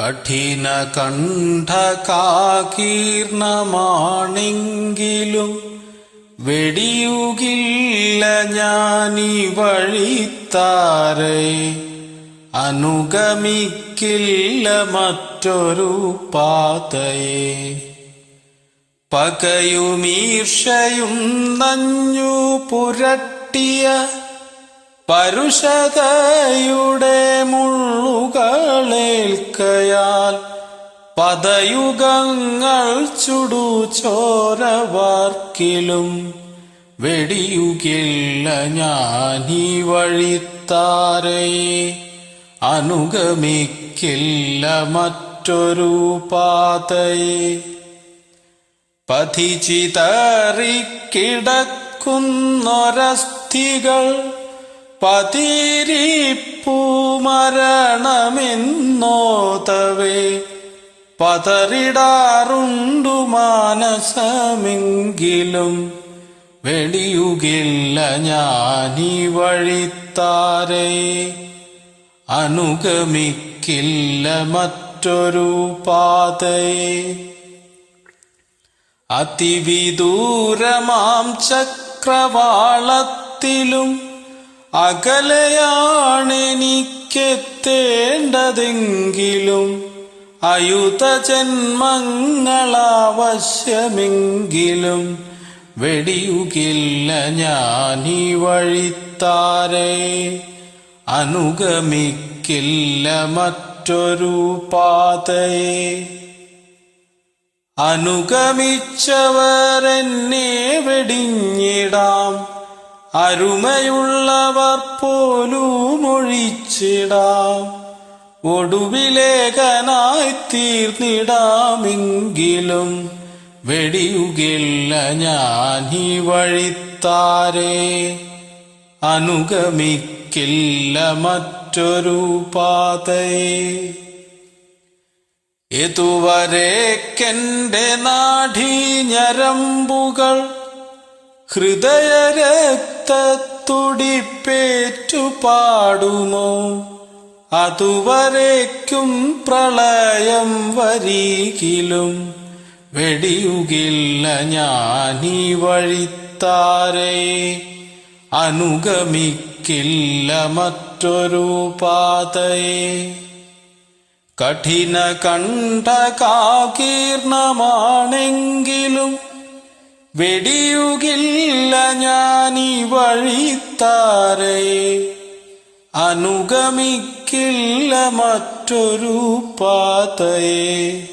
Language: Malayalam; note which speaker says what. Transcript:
Speaker 1: കഠിന കണ്ഠകാകീർണമാണെങ്കിലും വെടിയുകില്ല ഞാനീ വഴിത്താരെ. അനുഗമിക്കില്ല മറ്റൊരു പാതയെ. പകയുമീർഷയും നഞ്ഞു പുരട്ടിയ പരുഷതയുടെ മുള്ളുകളേൽക്കയാൽ പതയുഗങ്ങൾ ചുടു ചോരവാർക്കിലും വെടിയുകില്ല ഞാനീ വഴിത്താരയെ. അനുഗമിക്കില്ല മറ്റൊരു പാതയെ. പതിചിതറിക്കിടക്കുന്നൊരസ്ഥികൾ പതിരിപ്പൂ മരണമെന്നോതവേ പതറിടാറുണ്ടു മാനസമെങ്കിലും വെടിയുകില്ല ഞാനീ വഴിത്താരെ. അനുഗമിക്കില്ല മറ്റൊരു പാതയെ അതിവിദൂരമാം ചക്രവാളത്തിലും അകലെയാണെനിക്കെത്തേണ്ടതെങ്കിലും അയുധജന്മങ്ങളാവശ്യമെങ്കിലും വെടിയുകില്ല ഞാനീ വഴിത്താരെ. അനുഗമിക്കില്ല മറ്റൊരു പാതയെ. അനുഗമിച്ചവരെന്നെ വെടിഞ്ഞിടാം. അരുമയുള്ളവർ പോലും ഒഴിച്ചിടാം. ഒടുവിലേഖനായി തീർന്നിടാമെങ്കിലും വെടിയുകില്ല ഞാൻ ഈ വഴിത്താരെ. അനുഗമിക്കില്ല മറ്റൊരു പാതയെ. ഇതുവരേക്കെന്റെ നാഡീ ഞരമ്പുകൾ ഹൃദയരക്തത്തുടിപ്പേറ്റു പാടുമോ അതുവരേക്കും പ്രളയം വരികിലും വെടിയുകില്ല ഞാനീ വഴിത്താരെ. അനുഗമിക്കില്ല മറ്റൊരു പാതയെ. കഠിന കണ്ഠകാകീർണമാണെങ്കിലും വെടിയുകില്ല ഞാനീ വഴിത്താരെ. അനുഗമിക്കില്ല മറ്റൊരു പാതയെ.